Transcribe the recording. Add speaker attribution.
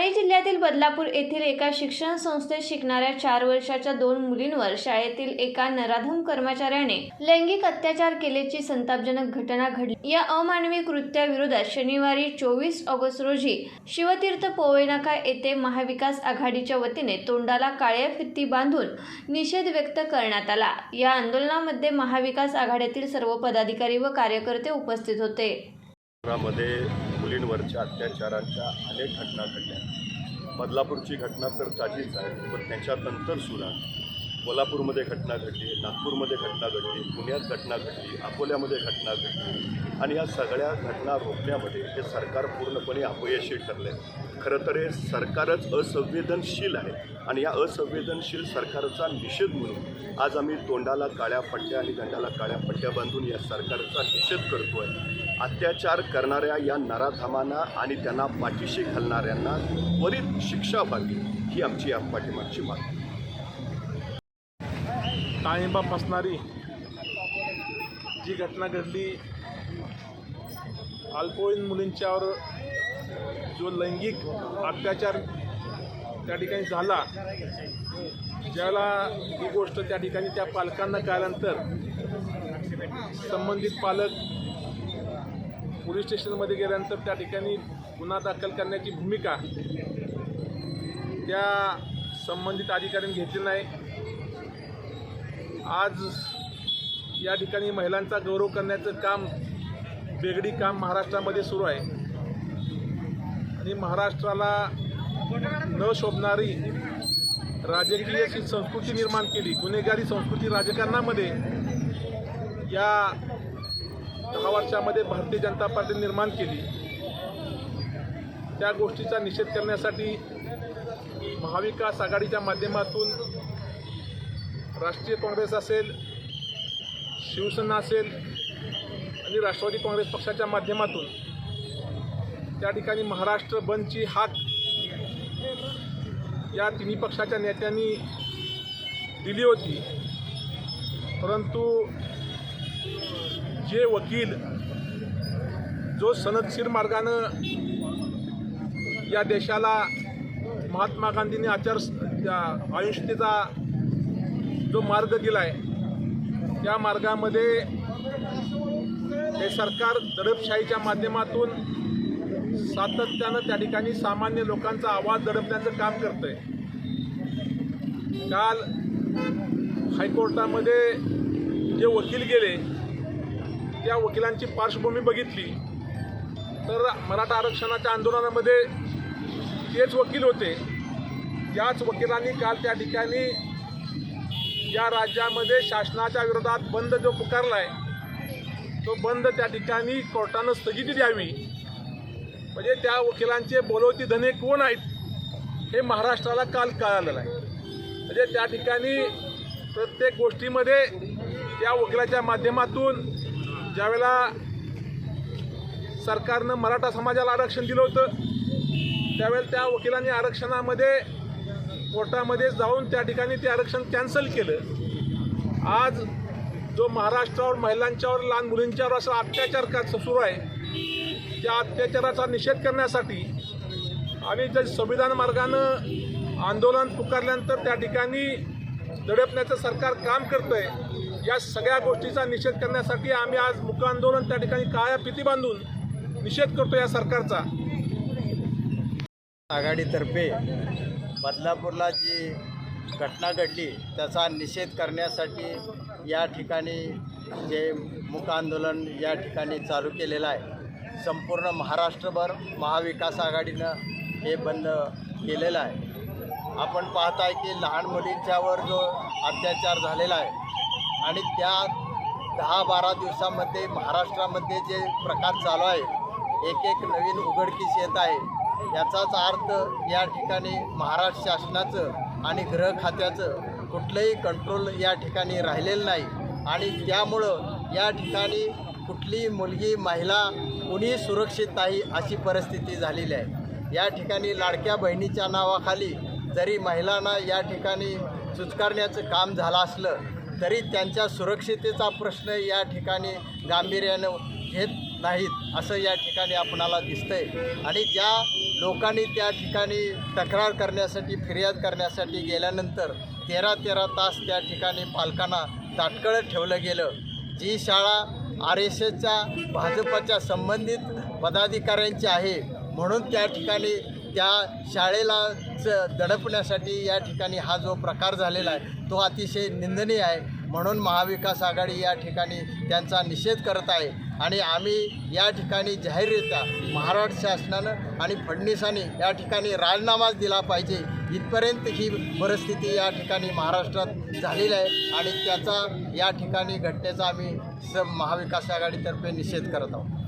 Speaker 1: ठाणे जिल्ह्यातील बदलापूर येथील एका शिक्षण संस्थेत शिकणाऱ्या चार वर्षाच्या दोन मुलींवर शाळेतील एका नराधम कर्मचाऱ्याने लैंगिक अत्याचार केल्याची संतापजनक घटना घडली. या अमानवी कृत्याविरोधात शनिवारी चोवीस ऑगस्ट रोजी शिवतीर्थ पोवेनाका येथे महाविकास आघाडीच्या वतीने तोंडाला काळ्या फित्ती बांधून निषेध व्यक्त करण्यात आला. या आंदोलनामध्ये महाविकास आघाडीतील सर्व पदाधिकारी व कार्यकर्ते उपस्थित होते.
Speaker 2: मुलींवरच्या अत्याचारांच्या अनेक घटना घडल्या. बदलापूरची घटना तर ताजीच आहे पण त्याच्यानंतर सुद्धा कोल्हापूरमध्ये घटना घडली नागपूरमध्ये घटना घडली पुण्यात घटना घडली अकोल्यामध्ये घटना घडली. आणि या सगळ्या घटना रोखण्यामध्ये हे सरकार पूर्णपणे अपयशी ठरले खरं तर हे सरकारच असंवेदनशील आहे आणि या असंवेदनशील सरकारचा निषेध म्हणून आज आम्ही तोंडाला काळ्या पट्ट्या आणि गंडाला काळ्या पट्ट्या बांधून या सरकारचा निषेध करतो आहे अत्याचार करणाऱ्या या नराधामांना आणि त्यांना पाठीशी घालणाऱ्यांना त्वरित शिक्षा व्हावी ही आमची या पाठीमागची मागणी.
Speaker 3: डाळिंबा फसणारी जी घटना घडली अल्पवयीन मुलींच्यावर जो लैंगिक अत्याचार त्या ठिकाणी झाला ज्याला ही गोष्ट त्या ठिकाणी त्या पालकांना कळल्यानंतर संबंधित पालक पोलीस स्टेशनमध्ये गेल्यानंतर त्या ठिकाणी गुन्हा दाखल करण्याची भूमिका त्या संबंधित अधिकाऱ्यांनी घेतली नाही. आज या ठिकाणी महिलांचा गौरव करण्याचं काम वेगळी काम महाराष्ट्रामध्ये सुरू आहे. आणि महाराष्ट्राला न शोभणारी राजकीय अशी संस्कृती निर्माण केली गुन्हेगारी संस्कृती राजकारणामध्ये या दहा वर्षामध्ये भारतीय जनता पार्टी निर्माण केली. त्या गोष्टीचा निषेध करण्यासाठी महाविकास आघाडीच्या माध्यमातून राष्ट्रीय काँग्रेस असेल शिवसेना असेल आणि राष्ट्रवादी काँग्रेस पक्षाच्या माध्यमातून त्या ठिकाणी महाराष्ट्र बंदची हाक या तिन्ही पक्षाच्या नेत्यांनी दिली होती. परंतु जे वकील जो सनदशीर मार्गानं या देशाला महात्मा गांधींनी आचार आयुष्यतेचा जो मार्ग दिला आहे त्या मार्गामध्ये हे सरकार दडपशाहीच्या माध्यमातून सातत्यानं त्या ठिकाणी सामान्य लोकांचा आवाज दडपण्याचं काम करतं आहे काल हायकोर्टामध्ये जे वकील गेले त्या वकिलांची पार्श्वभूमी बघितली. तर मराठा आरक्षणाच्या आंदोलनामध्ये तेच वकील होते. त्याच वकिलांनी काल त्या ठिकाणी या राज्यामध्ये शासनाच्या विरोधात बंद जो पुकारला आहे तो बंद त्या ठिकाणी कोर्टानं स्थगिती द्यावी. म्हणजे त्या वकिलांचे बोलवती धने कोण आहेत हे महाराष्ट्राला काल कळालेलं आहे. म्हणजे त्या ठिकाणी प्रत्येक गोष्टीमध्ये त्या वकिलाच्या माध्यमातून ज्यावेळेला सरकारनं मराठा समाजाला आरक्षण दिलं होतं त्यावेळेला त्या वकिलांनी आरक्षणामध्ये कोर्टामध्ये जाऊन त्या ठिकाणी ते आरक्षण कॅन्सल केलं. आज जो महाराष्ट्रावर महिलांच्यावर लहान मुलींच्यावर असा अत्याचार का सुरू आहे त्या अत्याचाराचा निषेध करण्यासाठी आणि जे संविधान मार्गानं आंदोलन पुकारल्यानंतर त्या ठिकाणी दडपण्याचं सरकार काम करतं आहे या सगळ्या गोष्टीचा निषेध करण्यासाठी आम्ही आज मुक आंदोलन त्या ठिकाणी काळ्या पिती बांधून निषेध करतो या सरकारचा.
Speaker 4: आघाडीतर्फे बदलापूरला जी घटना घडली त्याचा निषेध करण्यासाठी या ठिकाणी जे मूक आंदोलन या ठिकाणी चालू केलेलं आहे संपूर्ण महाराष्ट्रभर महाविकास आघाडीनं हे बंद केलेलं आहे. आपण पाहत आहे की लहान मुलींच्यावर जो अत्याचार झालेला आहे आणि त्या दहा बारा दिवसामध्ये महाराष्ट्रामध्ये जे प्रकार चालू आहे एक एक नवीन उघडकीस येत आहे याचाच अर्थ या ठिकाणी महाराष्ट्र शासनाचं आणि गृह खात्याचं कुठलंही कंट्रोल या ठिकाणी राहिलेलं नाही. आणि त्यामुळं या ठिकाणी कुठली मुलगी महिला कुणी सुरक्षित नाही अशी परिस्थिती झालेली आहे. या ठिकाणी लाडक्या बहिणीच्या नावाखाली जरी महिलांना या ठिकाणी सुचकारण्याचं काम झालं असलं तरी त्यांच्या सुरक्षितेचा प्रश्न या ठिकाणी गांभीर्यानं घेत नाहीत असं या ठिकाणी आपणाला दिसतंय. आणि ज्या लोकांनी त्या ठिकाणी तक्रार करण्यासाठी फिर्याद करण्यासाठी गेल्यानंतर तेरा तेरा तास त्या ठिकाणी पालकांना ताटकळत ठेवलं गेलं. जी शाळा आर एस एसच्या भाजपच्या संबंधित पदाधिकाऱ्यांची आहे म्हणून त्या ठिकाणी त्या शाळेला च दडपण्यासाठी या ठिकाणी हा जो प्रकार झालेला आहे तो अतिशय निंदनीय आहे. म्हणून महाविकास आघाडी या ठिकाणी त्यांचा निषेध करत आहे. आणि आम्ही या ठिकाणी जाहीररित्या महाराष्ट्र शासनानं आणि फडणवीसांनी या ठिकाणी राजीनामाच दिला पाहिजे. इथपर्यंत ही परिस्थिती या ठिकाणी महाराष्ट्रात झालेली आहे आणि त्याचा या ठिकाणी घटनेचा आम्ही स महाविकास आघाडीतर्फे निषेध करत आहोत.